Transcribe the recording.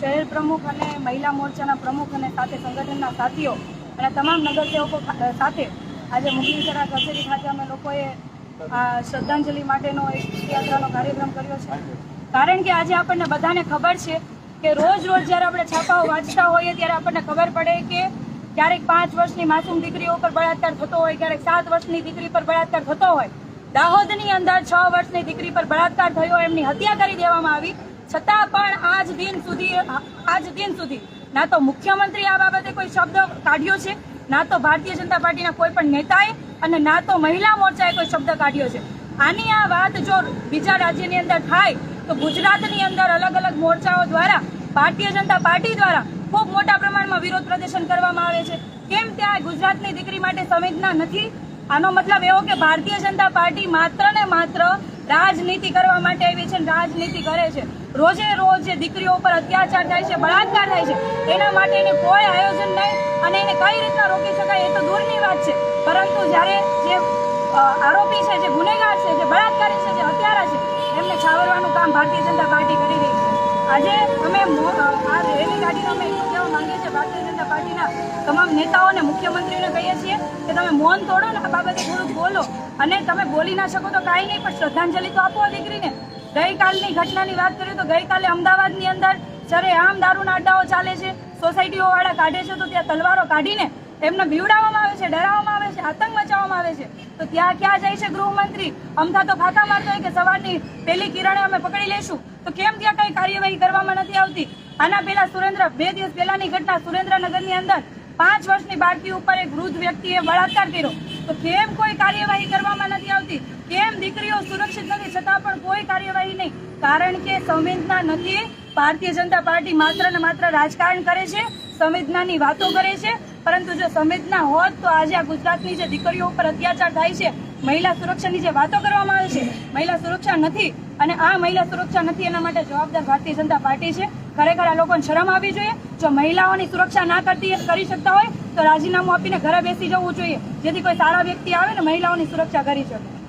શહેર પ્રમુખ અને મહિલા મોરચાના પ્રમુખ અને સાથે સંગઠનના સાથીઓ અને તમામ નગરસેવકો સાથે આજે મુગલીસરા કચેરી ખાતે અમે લોકોએ આ શ્રદ્ધાંજલિ માટેનો એક યાત્રાનો કાર્યક્રમ કર્યો છે. કારણ કે આજે આપણને બધાને ખબર છે કે રોજ રોજ જ્યારે આપણે છાપાઓ વાંચતા હોઈએ ત્યારે આપણને ખબર પડે કે ક્યારેક પાંચ વર્ષની માસૂમ દીકરીઓ પર બળાત્કાર થતો હોય, ક્યારેક સાત વર્ષની દીકરી પર બળાત્કાર થતો હોય. દાહોદની અંદર છ વર્ષની દીકરી પર બળાત્કાર થયો એમની હત્યા કરી દેવામાં આવી. છતાં પણ આજ દિન સુધી, આજ દિન સુધી ના તો મુખ્યમંત્રી આ બાબતે કોઈ શબ્દ કાઢ્યો છે, ના તો ભારતીય જનતા પાર્ટીના કોઈ પણ નેતાએ અને ના તો મહિલા મોરચાએ કોઈ શબ્દ કાઢ્યો છે. આની આ વાત જો બીજા રાજ્યની અંદર થાય, તો ગુજરાતની અંદર અલગ અલગ મોરચાઓ દ્વારા, ભારતીય જનતા પાર્ટી દ્વારા ખૂબ મોટા પ્રમાણમાં વિરોધ પ્રદર્શન કરવામાં આવે છે. કેમ ત્યાં ગુજરાતની દીકરી માટે સંવેદના નથી? આનો મતલબ એવો કે ભારતીય જનતા પાર્ટી માત્ર ને માત્ર રાજનીતિ કરવા માટે આવી છે રાજનીતિ કરે છે. રોજે રોજ જે દીકરીઓ ઉપર અત્યાચાર થાય છે, બળાત્કાર થાય છે, એના માટે એને કોઈ આયોજન નહીં અને એને કઈ રીતના રોકી શકાય એ તો દૂરની વાત છે. પરંતુ જ્યારે જે આરોપી છે, જે ગુનેગાર છે, જે બળાત્કારી છે, જે હત્યારા છે, એમને છાવરવાનું કામ ભારતીય જનતા પાર્ટી કરી રહી છે. આજે અમે આ રેલી ગાડીનો અમે એટલું માંગીએ છીએ. ભારતીય જનતા પાર્ટીના તમામ નેતાઓ અને મુખ્યમંત્રીને કહીએ છીએ કે તમે મૌન તોડો ને આ બાબતે થોડુંક બોલો. અને તમે બોલી ના શકો તો કાંઈ નહીં, પણ શ્રદ્ધાંજલિ તો આપો દીકરીને. ગઈકાલની ઘટનાની વાત કરીએ તો ગઈકાલે અમદાવાદની અંદર સરેઆમ દારૂના અડ્ડાઓ ચાલે છે. સોસાયટીઓવાળા કાઢે છે તો ત્યાં તલવારો કાઢીને એમને બીવડાવવામાં આવે છે, ડરાવવામાં આવે છે, આતંક મચાવવામાં આવે છે. તો ત્યાં ક્યાં જાય છે ગૃહમંત્રી? અમથા તો ખાતા મારતો હોય કે સવારની પહેલી કિરણે અમે પકડી લેશું તો કેમ ત્યાં કઈ કાર્યવાહી કરવામાં નથી આવતી? આના પહેલા સુરેન્દ્ર, બે દિવસ પહેલાની ઘટના સુરેન્દ્રનગરની અંદર પાંચ વર્ષની બાળકી ઉપર એક વૃદ્ધ વ્યક્તિએ બળાત્કાર કર્યો. તો કેમ કોઈ કાર્યવાહી કરવામાં નથી આવતી? કેમ દીકરીઓ સુરક્ષિત નથી? છતાં પણ કોઈ કાર્યવાહી નહીં. કારણ કે સંવેદના નથી. ભારતીય જનતા પાર્ટી માત્ર ને માત્ર રાજકારણ કરે છે, સંવેદનાની વાતો કરે છે પરંતુ જો સંવેદના હોત, તો આજે આ ગુજરાતની જે દીકરીઓ ઉપર અત્યાચાર થાય છે, મહિલા સુરક્ષાની જે વાતો કરવામાં આવે છે, મહિલા સુરક્ષા નથી અને આ મહિલા સુરક્ષા નથી એના માટે જવાબદાર ભારતીય જનતા પાર્ટી છે. ખરેખર આ લોકોને શરમ આવવી જોઈએ. જો મહિલાઓની સુરક્ષા ના કરતી કરી શકતા હોય, તો રાજીનામું આપીને ઘરે બેસી જવું જોઈએ. જેથી કોઈ સારા વ્યક્તિ આવે ને મહિલાઓની સુરક્ષા કરી શકે.